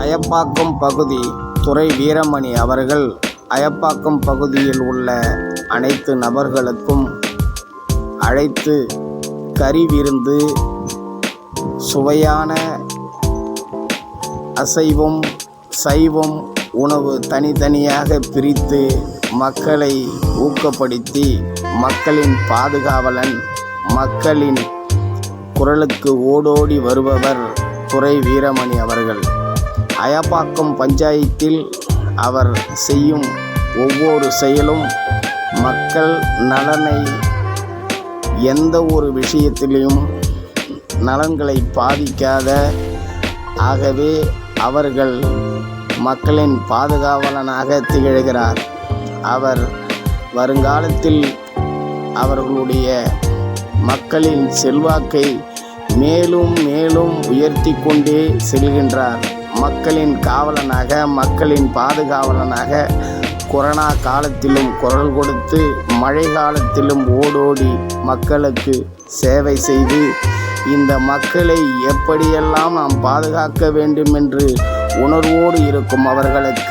அயப்பாக்கம் பகுதி துறை வீரமணி அவர்கள் அயப்பாக்கம் பகுதியில் உள்ள அனைத்து நபர்களுக்கும் அழைத்து கறி விருந்து சுவையான அசைவம் சைவம் உணவு தனித்தனியாக பிரித்து மக்களை ஊக்கப்படுத்தி மக்களின் பாதுகாவலன் மக்களின் குரலுக்கு ஓடோடி வருபவர் துறை வீரமணி அவர்கள். அயப்பாக்கம் பஞ்சாயத்தில் அவர் செய்யும் ஒவ்வொரு செயலும் மக்கள் நலனை எந்த ஒரு விஷயத்திலையும் நலன்களை பாதிக்காத. ஆகவே அவர்கள் மக்களின் பாதுகாவலனாக திகழ்கிறார். அவர் வருங்காலத்தில் அவர்களுடைய மக்களின் செல்வாக்கை மேலும் மேலும் உயர்த்தி கொண்டே செல்கின்றார். மக்களின் காவலனாக மக்களின் பாதுகாவலனாக கொரோனா காலத்திலும் குரல் கொடுத்து மழை காலத்திலும் ஓடோடி மக்களுக்கு சேவை செய்து இந்த மக்களை எப்படியெல்லாம் நாம் பாதுகாக்க வேண்டும் என்று உணர்வோடு இருக்கும் அவர்களுக்கு